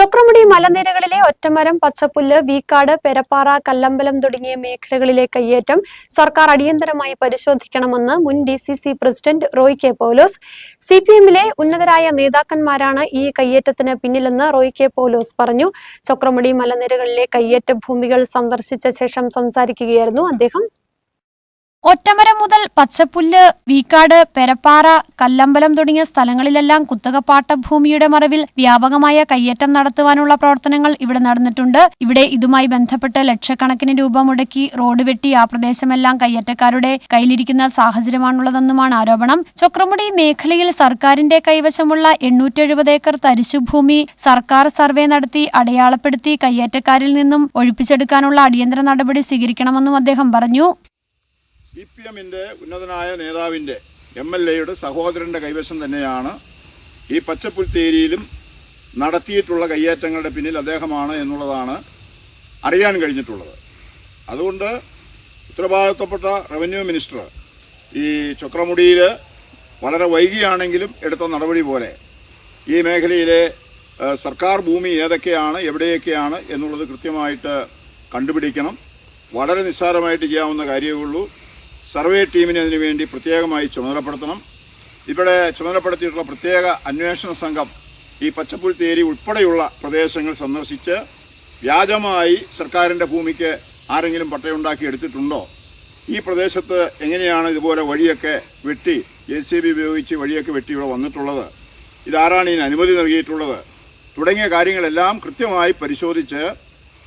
ചൊക്രമുടി മലനിരകളിലെ ഒറ്റമരം പച്ചപ്പുല്ല് വീക്കാട് പെരപ്പാറ കല്ലമ്പലം തുടങ്ങിയ മേഖലകളിലെ കയ്യേറ്റം സർക്കാർ അടിയന്തരമായി പരിശോധിക്കണമെന്ന് മുൻ D C C president Roy K Paulose. C P എമ്മിലെ ഉന്നതരായ നേതാക്കന്മാരാണ് ഈ കയ്യേറ്റത്തിന് പിന്നിലെന്ന് റോയ് കെ പോലോസ് പറഞ്ഞു. ചക്രമുടി മലനിരകളിലെ കയ്യേറ്റ ഭൂമികൾ സന്ദർശിച്ച ശേഷം സംസാരിക്കുകയായിരുന്നു അദ്ദേഹം. ഒറ്റമരം മുതൽ പച്ചപ്പുല്ല് വീക്കാട് പെരപ്പാറ കല്ലമ്പലം തുടങ്ങിയ സ്ഥലങ്ങളിലെല്ലാം കുത്തകപ്പാട്ട ഭൂമിയുടെ മറവിൽ വ്യാപകമായ കയ്യേറ്റം നടത്തുവാനുള്ള പ്രവർത്തനങ്ങൾ ഇവിടെ നടന്നിട്ടുണ്ട്. ഇവിടെ ഇതുമായി ബന്ധപ്പെട്ട് ലക്ഷക്കണക്കിന് രൂപ മുടക്കി റോഡ് വെട്ടി ആ പ്രദേശമെല്ലാം കയ്യേറ്റക്കാരുടെ കയ്യിലിരിക്കുന്ന സാഹചര്യമാണുള്ളതെന്നുമാണ് ആരോപണം. ചക്രമുടി മേഖലയിൽ സർക്കാരിന്റെ കൈവശമുള്ള എണ്ണൂറ്റെഴുപത് ഏക്കർ തരിശുഭൂമി സർക്കാർ സർവേ നടത്തി അടയാളപ്പെടുത്തി കയ്യേറ്റക്കാരിൽ നിന്നും ഒഴിപ്പിച്ചെടുക്കാനുള്ള അടിയന്തര നടപടി സ്വീകരിക്കണമെന്നും അദ്ദേഹം പറഞ്ഞു. സി പി എമ്മിന്റെ ഉന്നതനായ നേതാവിന്റെ എം എൽ എയുടെ സഹോദരന്റെ കൈവശം തന്നെയാണ് ഈ പച്ചപ്പുൽത്തേരിയിലും നടത്തിയിട്ടുള്ള കയ്യേറ്റങ്ങളുടെ പിന്നിൽ അദ്ദേഹമാണ് എന്നുള്ളതാണ് അറിയാൻ കഴിഞ്ഞിട്ടുള്ളത്. അതുകൊണ്ട് ഉത്തരവാദിത്വപ്പെട്ട റവന്യൂ മിനിസ്റ്റർ ഈ ചക്രമുടിയിൽ വളരെ വൈകിയാണെങ്കിലും എടുത്ത നടപടി പോലെ ഈ മേഖലയിലെ സർക്കാർ ഭൂമി ഏതൊക്കെയാണ് എവിടെയൊക്കെയാണ് എന്നുള്ളത് കൃത്യമായിട്ട് കണ്ടുപിടിക്കണം. വളരെ നിസ്സാരമായിട്ട് ചെയ്യാവുന്ന കാര്യമേ ഉള്ളൂ. സർവേ ടീമിനെ അതിനുവേണ്ടി പ്രത്യേകമായി ചുമതലപ്പെടുത്തണം. ഇവിടെ ചുമതലപ്പെടുത്തിയിട്ടുള്ള പ്രത്യേക അന്വേഷണ സംഘം ഈ പച്ചപ്പുൽത്തേരി ഉൾപ്പെടെയുള്ള പ്രദേശങ്ങൾ സന്ദർശിച്ച് വ്യാജമായി സർക്കാരിന്റെ ഭൂമിക്ക് ആരെങ്കിലും പട്ടയുണ്ടാക്കി എടുത്തിട്ടുണ്ടോ? ഈ പ്രദേശത്ത് എങ്ങനെയാണ് ഇതുപോലെ വഴിയൊക്കെ വെട്ടി ജെ സി ബി ഉപയോഗിച്ച് വഴിയൊക്കെ വെട്ടി ഇവിടെ വന്നിട്ടുള്ളത്? ഇതാരാണ് ഇതിന് അനുമതി നൽകിയിട്ടുള്ളത്? തുടങ്ങിയ കാര്യങ്ങളെല്ലാം കൃത്യമായി പരിശോധിച്ച്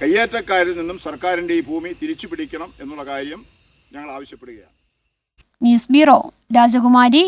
കയ്യേറ്റക്കാരിൽ നിന്നും സർക്കാരിന്റെ ഈ ഭൂമി തിരിച്ചു പിടിക്കണം എന്നുള്ള കാര്യം ഞങ്ങൾ ആവശ്യപ്പെടുകയാണ്. ന്യൂസ് ബ്യൂറോ രാജകുമാരി